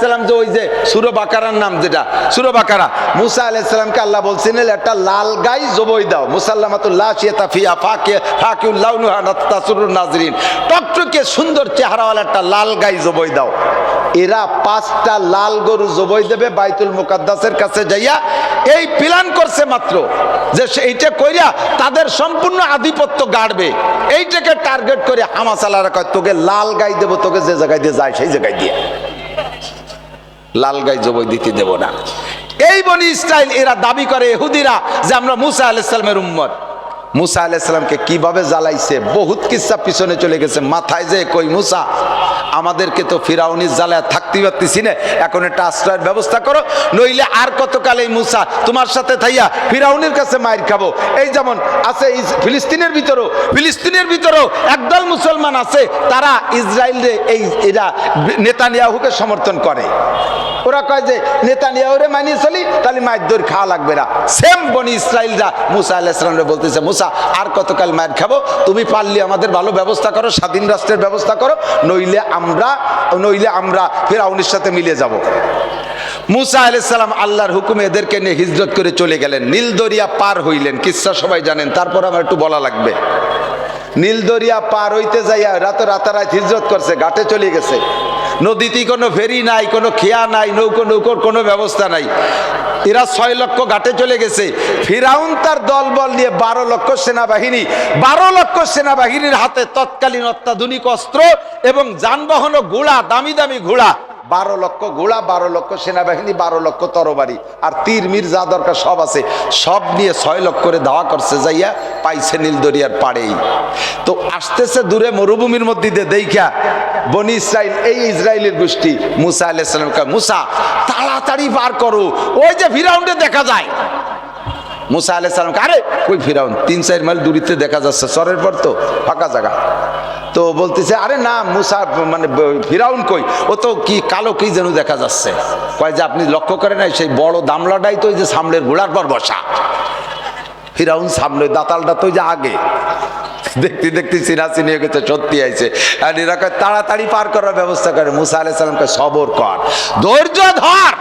আলাইসাল্লাম যে ওই যে সুরো বাকারার নাম যেটা, সুরো বাকারা, মুসা আলাইসাল্লামকে আল্লাহ বলছিলেন একটা লাল গাই জবই দাও। মুসাল্লামাতুল্লাহ টকটকে সুন্দর চেহারাওয়ালা একটা লাল গাই জবই দাও। এরা পাঁচটা লাল গরু জবই দেবে বাইতুল মুকাদ্দাসের কাছে যাইয়া। এই প্ল্যান করছে মাত্র যে এইটা কইরা তাদের সম্পূর্ণ আধিপত্য গাড়বে। এইটাকে টার্গেট করে হামাস আলারা কয় তোকে লাল গাই দেবো, তোকে যে জায়গায় দিয়ে যায়, সেই জায়গায় দিয়ে। লাল গাই জবই দিতে দেব না। এই বনি ইসরায়েল এরা দাবি করে এহুদিরা যে আমরা মুসা আলাইসালামের উম্মত। মুসা আলাইসালামকে কীভাবে জ্বালাইছে? বহুত কিচ্ছা পিছনে চলে গেছে। মাথায় যে কই, মুসা, আমাদেরকে তো ফিরাউনির জ্বালায় থাকতে পারতেছি না। এখন একটা আশ্রয়ের ব্যবস্থা করো। নইলে আর কতকাল এই মুসা তোমার সাথে থাইয়া ফিরাউনির কাছে মায়ের খাব? এই যেমন আছে ফিলিস্তিনের ভিতরেও ফিলিস্তিনের ভিতরেও একদল মুসলমান আছে, তারা ইসরায়েলে এই, এরা নেতানিয়াহুকে সমর্থন করে। ওরা কয় যে, নেতানিয়াহুরে মানিয়ে চলি, তাহলে মায়ের দৌড় খাওয়া লাগবে না। সেম বনি ইসরায়েলরা মুসা আলাইসলামরে বলতেছে, মুসা, আর কতকাল মায়ের খাব? তুমি পারলে আমাদের ভালো ব্যবস্থা করো, স্বাধীন রাষ্ট্রের ব্যবস্থা করো, নইলে আমরা নইলে আমরা ফেরাউনের সাথে মিলে যাব। মুসা আলাইসাল্লাম আল্লাহর হুকুমে এদেরকে নিয়ে হিজরত করে চলে গেলেন। নীলদরিয়া পার হইলেন কিচ্ছা সবাই জানেন, তারপর আমার একটু বলা লাগবে। নীলদরিয়া পার হইতে যাইয়া রাত রাতারাত হিজরত করছে, ঘাটে চলে গেছে। নদীতে কোনো ফেরি নাই, কোনো খেয়া নাই, নৌকো, নৌকোর কোনো ব্যবস্থা নাই। এরা ছয় লক্ষ ঘাটে চলে গেছে। ফিরাউন তার দলবল নিয়ে বারো লক্ষ সেনাবাহিনী, বারো লক্ষ সেনাবাহিনীর হাতে তৎকালীন অত্যাধুনিক অস্ত্র এবং যানবাহন ঘোড়া, দামি দামি ঘোড়া। বারো লক্ষ ঘোড়া, বারো লক্ষ সেনাবাহিনী, বারো লক্ষ তরবারি। আর তীর, মির যা দরকার সব আছে, সব নিয়ে ছয় লক্ষ করে ধাওয়া করছে যাইয়া পাইছে নীলদরিয়ার পাড়েই। তো আসতেছে দূরে মরুভূমির মধ্যে দিয়ে দেখা বনি ইসরায়েল এই ইসরায়েলের গোষ্ঠী, মুসা আলাইসালাম কয় মুসা, তাড়াতাড়ি বার করো। ওই যে ফিরাউন্ডে দেখা যায়। মুসা আলাহ সালাম আরে কই ফিরাউন, তিন চার মাইল দূরিতে দেখা যাচ্ছে, চরের পর তো, ফাঁকা জায়গা। তো বলতেছে, আরে না, মুসা মানে ফিরাউন কই? ও তো কি কালো কি যেন দেখা যাচ্ছে। কয় যে, আপনি লক্ষ্য করেন নাই, সেই বড় দামলাটাই তো ওই যে সামনের ঘোড়ার পর বসা। ফিরাউন সামনে, দাতালটা তো যে আগে। দেখতে দেখতে চিনি হয়ে গেছে, সত্যি আইছে। আর এরা তাড়াতাড়ি পার করার ব্যবস্থা করে। মুসা আলাহ সালামকে সবর কর। ধৈর্য ধর।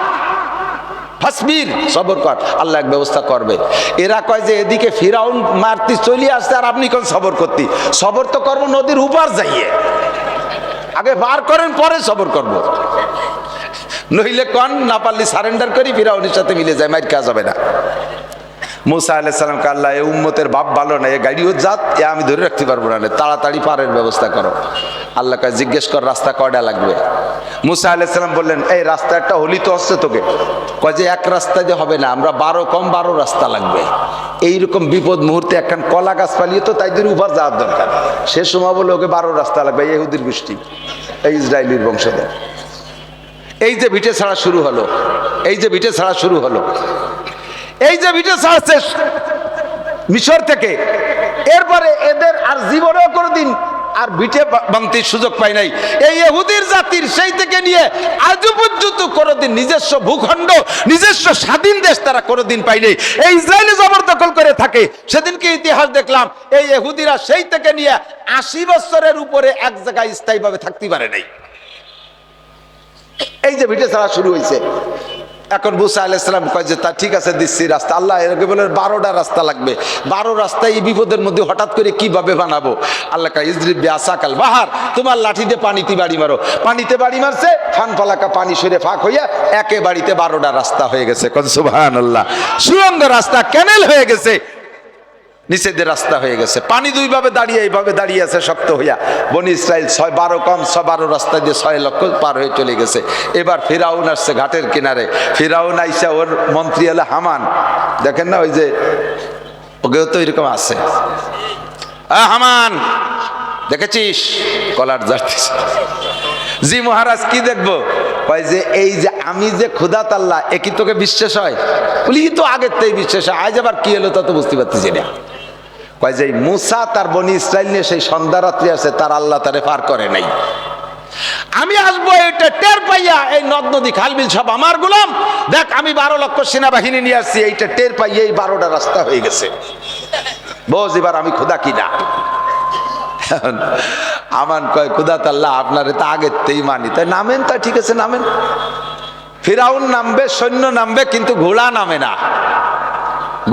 ফাসবির, সবর কর। আল্লাহ এক ব্যবস্থা করবে। এরা কয় যে, এদিকে ফিরাউন মারতি চলে আসছে, আর আপনি কোন সবর করতি? সবর তো করব নদীর উপার যাইয়ে। আগে বার করেন, পরে সবর করব। নইলে কন, না পারলে সারেন্ডার করি, ফিরাউনের সাথে মিলে যায়, মাইর কাজ হবে না। মুসা আলাহ সালামকে আল্লাহ, এ উম্মতের বাপ ভালো না, এ গাড়িও যাত এ আমি ধরে রাখতে পারব না তাড়াতাড়ি পারের ব্যবস্থা করো। আল্লাহকে জিজ্ঞেস কর, রাস্তা কয়টা লাগবে? মুসা আলাহ সালাম বললেন, এই রাস্তা একটা হলি তো হচ্ছে তোকে। কয় যে, এক রাস্তা দিয়ে হবে না, আমরা বারো, কম বারো রাস্তা লাগবে। এইরকম বিপদ মুহূর্তে একখান কলা গাছ পালিয়ে তো তাই তাইদের উপার যাওয়ার দরকার। সে সময় বলে, ওকে বারো রাস্তা লাগবে ইহুদির গোষ্ঠী, এই ইসরায়েলির বংশধর। এই যে ভিটে ছাড়া শুরু হলো, এই যে ভিটে ছাড়া শুরু হলো এই যে ভিটে ছাড়ছে, মিশর থেকে। এরপরে এদের আর জীবনেও কোনোদিন আর ভিটে বা- ভাঙতির সুযোগ পায় নাই। এই এহুদির জাতির সেই থেকে নিয়ে আজও পর্যন্ত কোনোদিন নিজস্ব ভূখণ্ড, নিজস্ব স্বাধীন দেশ তারা কোনোদিন পায়নি এই ইসরায়েলি জবরদখল করে থাকে। সেদিনকে ইতিহাস দেখলাম, এই এহুদিরা সেই থেকে নিয়ে আশি বছরের উপরে এক জায়গায় স্থায়ীভাবে থাকতে পারে নাই। এই যে ভিটে ছাড়া শুরু হয়েছে। এখন মুসা ইসলাম কয় যে, তা ঠিক আছে, দিচ্ছি রাস্তা। আল্লাহ এরকম বলে, বারোটা রাস্তা লাগবে। বারো রাস্তায় এই বিপদের মধ্যে হঠাৎ করে কীভাবে বানাবো? আল্লাহ ইজরি আসাকাল বাহার, তোমার লাঠিতে পানিতে বাড়ি মারো। পানিতে বাড়ি মারছে, ফান ফালাকা পানি সরে ফাঁক হইয়া একে বাড়িতে বারোটা রাস্তা হয়ে গেছে। কন সুবহান আল্লাহ সুরঙ্গ রাস্তা ক্যানেল হয়ে গেছে। নিষেধের রাস্তা হয়ে গেছে। পানি দুইভাবে দাঁড়িয়ে, এইভাবে দাঁড়িয়ে আছে শক্ত হইয়া। বনি ইসরায়েল ছয় বারো কম, ছয় বারো রাস্তা দিয়ে ছয় লক্ষ পার হয়ে চলে গেছে। এবার ফিরাউন আসছে ঘাটের কিনারে। ফিরাউন আইসা ওর মন্ত্রী হলে হামান। দেখেন না, ওই যে ওকেও তো এরকম আছে। হামান, দেখেছিস? কলার যাচ্ছিস জি মহারাজ, কি দেখব? কয় যে, এই যে আমি যে ক্ষুদা তাল্লাহ এ কি তোকে বিশ্বাস হয়? বলি তো আগের থেকে বিশ্বাস হয়। আজ আবার কি হলো তা তো বুঝতে পারতেছি না। কয় যে মুসা তার বনি ইসরায়েল নিয়ে সেই সন্ধ্যা রাত্রি আছে, তার আল্লাহ তারে পার করে নাই। আমি আসব এটা টের পাইয়া, এই নদ নদী খালবিল সব আমার গুলাম। দেখ, আমি বারো লক্ষ সেনাবাহিনী নিয়ে আসছি, এইটা টের পাইয়া এই বারোটা রাস্তা হয়ে গেছে। বোঝ এবার আমি খুদা কিনা? আমান কয় খুদা তাল্লাহ আপনারে তা আগের তেই মানি। তাই নামেন তা, ঠিক আছে, নামেন। ফিরাউন নামবে, সৈন্য নামবে, কিন্তু ঘোড়া নামে না।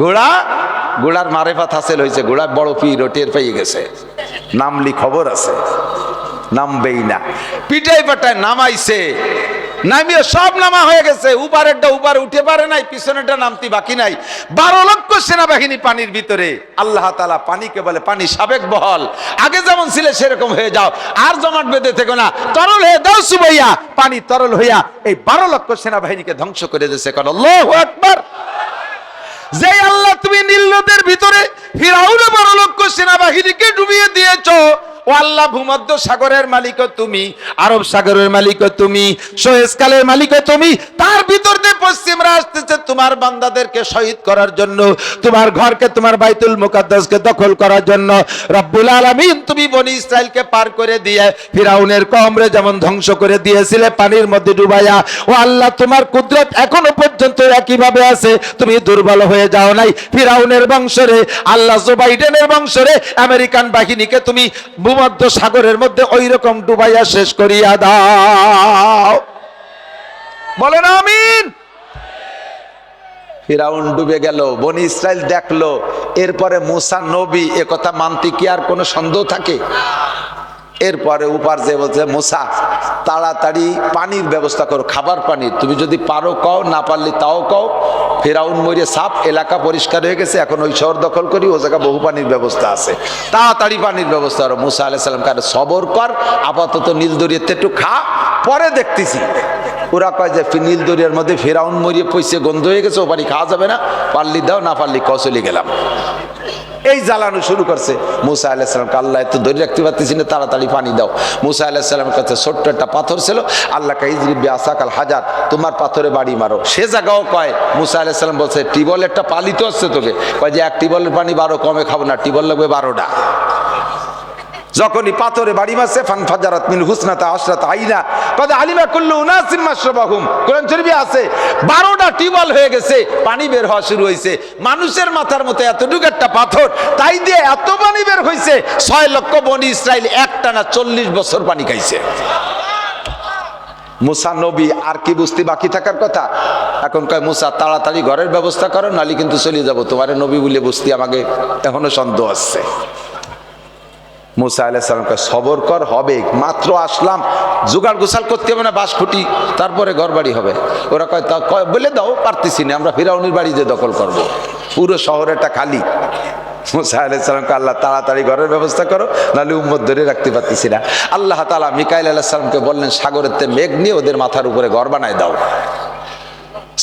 ঘোড়া ঘোড়ার মারেফাত হাসিল হয়েছে ঘোড়া বড় পীর টের পেয়ে গেছে। নামলি খবর আছে। নামবেই না। পিটাই পাটায় নামাইছে। নামিয়ে সব নামা হয়ে গেছে। উপারেরটা উপারে উঠে পারে নাই, পিছনেরটা নামতি বাকি নাই। বারো লক্ষ সেনাবাহিনী পানির ভিতরে। আল্লাহ তালা পানিকে বলে, পানি সাবেক বহল। আগে যেমন ছিল, সেরকম হয়ে যাও। আর জমাট বেঁধে থেকো না। তরল হয়ে দাও সুবাইয়া। পানি তরল হইয়া এই বারো লক্ষ সেনাবাহিনীকে ধ্বংস করে দিয়েছে। কারণ আল্লাহ একবার যে আল্লাহ তুমি নীল নদের ভিতরে ফিরাউন বারো লক্ষ সেনাবাহিনীকে ডুবিয়ে দিয়েছ, ও আল্লাহ ভূমধ্য সাগরের মালিক তুমি, আরব সাগরের মালিক তুমি সোয়েজকালের মালিক তুমি, তার ভিতর পশ্চিমরা আসতেছে তোমার বান্দাদেরকে শহীদ করার জন্য, তোমার ঘরকে, তোমার বাইতুল মুকাদ্দাসকে দখল করার জন্য। রব্বুল আলামিন, তুমি বনি ইসরায়েলকে পার করে দিয়ে ফিরাউনের কমরে যেমন ধ্বংস করে দিয়েছিলে, পানির মধ্যে ডুবাইয়া, ও আল্লাহ তোমার কুদরত এখনও পর্যন্ত একইভাবে আছে, তুমি দুর্বল হয়ে যাও নাই। ফিরাউনের বংশরে, আল্লাহ জো বাইডেনের বংশরে, আমেরিকান বাহিনীকে তুমি ভূমধ্য সাগরের মধ্যে ওই রকম ডুবাইয়া শেষ করিয়া দাও। বলেন আমিন। ফিরাউন ডুবে গেল, বনি ইসরায়েল দেখল, এরপরে মুসা নবী এ কথা মানতে কি আর কোনো সন্দেহ থাকে? এরপরে উপার যে বলছে, মুসা, তাড়াতাড়ি পানির ব্যবস্থা করো, খাবার পানির। তুমি যদি পারো কও, না পারলে তাও কও। ফেরাউন মরে সাপ এলাকা পরিষ্কার হয়ে গেছে, এখন ওই শহর দখল করি, ও জায়গা বহু পানির ব্যবস্থা আছে। তাড়াতাড়ি পানির ব্যবস্থা করো। মুসা আলাহ সাল্লাম কারে সবর কর, আপাতত নীল দরিয়াতে একটু খা, পরে দেখতেছি। ওরা কয় যে নীল দরিয়ার মধ্যে ফেরাউন মরিয়ে পয়সে গন্ধ হয়ে গেছে ও পানি খাওয়া যাবে না। পারলি দাও, না পারলি ক চলে গেলাম। এই জ্বালানো শুরু করছে। মুসা আলাহিসাল্লামকে আল্লাহ এত ধরে রাখতে পারতেছি না, তাড়াতাড়ি পানি দাও। মুসা আলাহিসাল্লামের কাছে ছোট্ট একটা পাথর ছিল। আল্লাহ কাইজরিবি আসাকাল হাজার, তোমার পাথরে বাড়ি মারো। সে জায়গাও কয়, মুসা আলাহিসাল্লাম বলছে টিবল একটা পালিত আসছে তোকে। কয় যে, এক টিবলের পানি বারো, কমে খাব না টিবল লাগবে বারোটা। যখনই পাথরে বাড়ি মারছে, ফান ফাজারাত মিন হুসনাতা আশরাত আইনা। কদ আলিমা কুল্লু উনাসিম মাশরাবাহুম। কোরআন শরীফে আছে 12টা টিউবওয়েল হয়ে গেছে, পানি বের হওয়া শুরু হয়েছে। মানুষের মাথার মতো এতটুকু একটা পাথর, তাই দিয়ে এত পানি বের হয়েছে, ছয় লক্ষ বনি ইসরায়েল একটানা চল্লিশ বছর পানি খাইছে। মুসা নবী আর কি বুঝতে বাকি থাকার কথা? এখন কয়, মুসা, তাড়াতাড়ি ঘরের ব্যবস্থা করো নালি কিন্তু চলে যাব। তোমার নবী বলে বুঝতে আমাকে এখনও সন্দেহ আসছে মুসা আলাইসালামকে সবর কর, হবে। মাত্র আসলাম, জোগাড় গোসাল করতে হবে না বাস খুঁটি, তারপরে ঘর বাড়ি হবে। ওরা কয়, তা বলে দাও, পারতেছি না, আমরা ফিরাউনির বাড়ি যে দখল করব। পুরো শহরটা খালি। মুসা আলাইসালামকে আল্লাহ তাড়াতাড়ি ঘরের ব্যবস্থা করো, নাহলে উম্মত ধরে রাখতে পারতেছি না। আল্লাহ তালা মিকাইল আলাহিসাল্লামকে বললেন, সাগরের তে মেঘ নিয়ে ওদের মাথার উপরে ঘর বানায় দাও।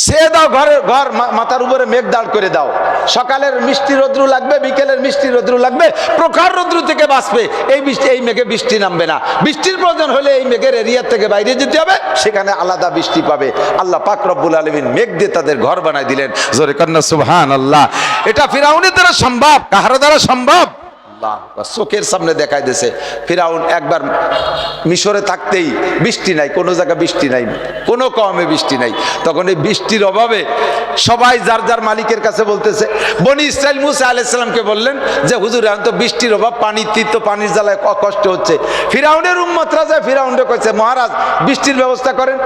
সে দাও ঘরে, ঘর মাথার উপরে মেঘ দাঁড় করে দাও। সকালের মিষ্টি রোদ্রু লাগবে, বিকেলের মিষ্টি রোদ্রু লাগবে, প্রখর রোদ্রু থেকে বাঁচবে। এই বৃষ্টি, এই মেঘে বৃষ্টি নামবে না। বৃষ্টির প্রয়োজন হলে এই মেঘের এরিয়ার থেকে বাইরে যেতে হবে, সেখানে আলাদা বৃষ্টি পাবে। আল্লাহ পাক রব্বুল আলমিন মেঘ দিয়ে তাদের ঘর বানায় দিলেন। জোরে কন্যা সুবহান আল্লাহ এটা ফিরাউনের দ্বারা সম্ভব, কাহার দ্বারা সম্ভব? চোখের সামনে দেখাই দিয়েছে। ফিরাউন একবার মিশরে থাকতেই বৃষ্টি নাই, কোনো জায়গায় বৃষ্টি নাই, কোনো কমে বৃষ্টি নাই। তখন এই বৃষ্টির অভাবে সবাই যার যার মালিকের কাছে বলতেছে, বনি ইসরাইল মুসা আলাইসাল্লামকে বললেন যে, হুজুর, এখন তো বৃষ্টির অভাব পানি তীর্থ পানির জ্বালায় কষ্ট হচ্ছে। ফিরাউনের উম্মতরা যায় ফিরাউনরে কইছে, মহারাজ, বৃষ্টির ব্যবস্থা করেন।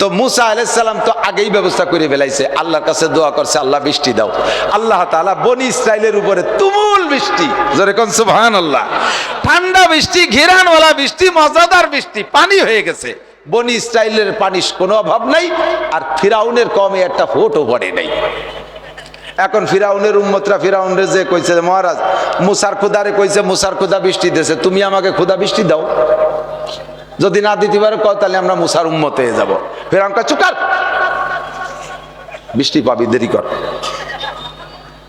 তো মুসা আলাইসাল্লাম তো আগেই ব্যবস্থা করে ফেলাইছে, আল্লাহর কাছে দোয়া করছে, আল্লাহ, বৃষ্টি দাও। আল্লাহ তাআলা বনি ইসরায়েলের উপরে তুমুল বৃষ্টি, জোরে কোন সুবহান আল্লাহ ঠান্ডা বৃষ্টি, ঘেরানওয়ালা বৃষ্টি, মজাদার বৃষ্টি, পানি হয়ে গেছে। বনি ইসরায়েলের পানির কোনো অভাব নাই, আর ফিরাউনের কমে একটা ফোটও পড়ে নাই। এখন ফিরাউনের উম্মতরা ফিরাউনের যে কইছে, মহারাজ, মুসার খুদারে কইছে, মুসার খুদা বৃষ্টি দিয়েছে, তুমি আমাকে খুদা বৃষ্টি দাও। যদি না দিতে পারো, কও, তাহলে আমরা মুসার উম্মত হয়ে যাব ফেরাউনকা চুকার বৃষ্টি পাবি, দেরি কর।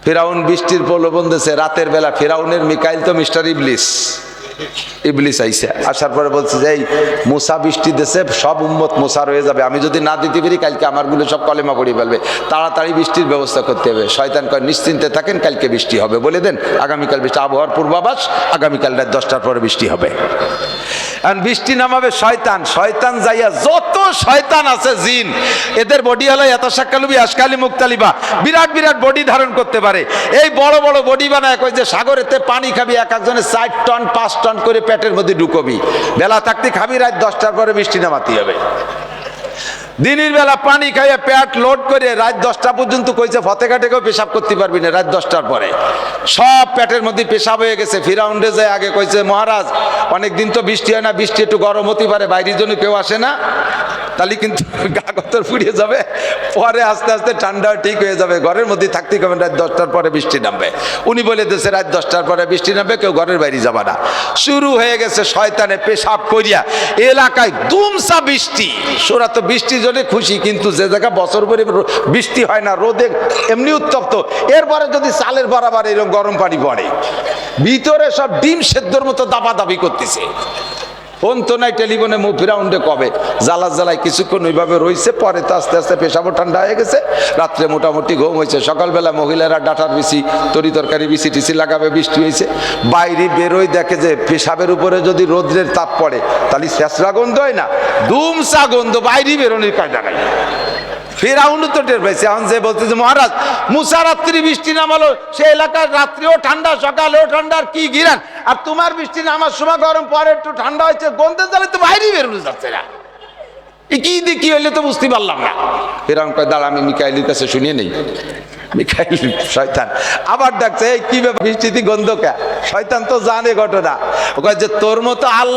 ফেরাউন বৃষ্টির প্রলোভন দিয়েছে রাতের বেলা ফেরাউনের মিকাইল তো মিস্টার ইবলিস। ইবলিস আইসে আসার পরে বলছে যে, এই মুসা বৃষ্টি দেশে সব উম্মত মুসার রয়ে যাবে। আমি যদি না দিতে পারি, কালকে আমারগুলো সব কলেমা পড়িয়ে ফেলবে। তাড়াতাড়ি বৃষ্টির ব্যবস্থা করতে হবে। শয়তান কয়, নিশ্চিন্তে থাকেন, কালকে বৃষ্টি হবে। বলে দেন, আগামীকাল বৃষ্টি, আবহাওয়ার পূর্বাভাস, আগামীকাল রাত দশটার পরে বৃষ্টি হবে। আর বৃষ্টি নামাবে শয়তান। শয়তান যাইয়া যত শয়তান আছে জিন, এদের বডি হলো এত সাক্কালুবি আসকালি মুক্তালিবা। বিরাট বিরাট বডি ধারণ করতে পারে। এই বড় বড় বডি বানায় কই যে সাগরেতে পানি খাবি, এক একজনে চার টন, পাঁচ টন করে পেটের মধ্যে ঢুকবি। বেলা থাকতে খাবি, রাত দশটার পরে বৃষ্টি নামাতে হবে। দিনের বেলা পানি খাইয়ে পেট লোড করে রাত দশটা পর্যন্ত কইছে ফতেকা টেকেও পেশাব করতে পারবি না রাত দশটার পরে। সব পেটের মধ্যে পেশাব হয়ে গেছে। ফিরাউন্ডে যায় আগে কইছে, মহারাজ অনেক দিন তো বৃষ্টি হয় না, বৃষ্টি একটু গরম হতে পারে, বাইরের জন্য কেউ আসে না। তাহলে কিন্তু গা গতর ফুরিয়ে যাবে। পরে আস্তে আস্তে ঠান্ডা ঠিক হয়ে যাবে। ঘরের মধ্যে থাকতে হবে রাত দশটার পরে বৃষ্টি নামবে। উনি বলে দিয়েছে, রাত দশটার পরে বৃষ্টি নামবে, কেউ ঘরের বাইরে যাবে না। শুরু হয়ে গেছে শয়তানে পেশাব করিয়া এলাকায় দুমসা বৃষ্টি। সোরা তো বৃষ্টির জন্য খুশি, কিন্তু যে জায়গা বছর ভরে বৃষ্টি হয় না, রোদে এমনি উত্তপ্ত। এরপরে যদি চালের বরাবর এরকম গরম পানি পড়ে, ভিতরে সব ডিম সেদ্ধর মতো দাবি করতেছে। ফোন তো নাই, টেলিফোনে মুখ ফিরাউন্ডে কবে? জ্বালা জ্বালায় কিছুক্ষণ ওইভাবে রয়েছে পরে তো আস্তে আস্তে পেশাবো ঠান্ডা হয়ে গেছে। রাত্রে মোটামুটি ঘুম হয়েছে। সকালবেলা মহিলারা ডাটার বিসি তরি তরকারি বিসি টিসি লাগাবে, বৃষ্টি হয়েছে। বাইরে বেরোয় দেখে যে পেশাবের উপরে যদি রোদ্রের তাপ পড়ে, তাহলে শেষরা গন্ধ হয় না। দুমসা গন্ধ, বাইরে বেরোনোর কায়দা নাই। ফেরাউন তো টের পাইছে। এখন যে বলতে যে, মহারাজ মুসা রাত্রি বৃষ্টি নামালো, সে এলাকার রাত্রিও ঠান্ডা, সকালেও ঠান্ডা, আর কি গিরান? আর তোমার বৃষ্টি নামার সময় গরম, পরে একটু ঠান্ডা হয়েছে, গন্ধে জ্বালে তো বাইরেই বেরোনো যাচ্ছে না কি হইলে তো বুঝতে পারলাম না। ফেরাউন কয়, দাঁড়া, আমি মিকাইলির কাছে শুনিয়ে নেই। মিকাইল, শয়তান। আবার ডাকছে, এই কি ব্যাপার, বৃষ্টিতে গন্ধ কে? শয়তান তো জানে ঘটনা। ও যে, তোর মতো আল্লাহ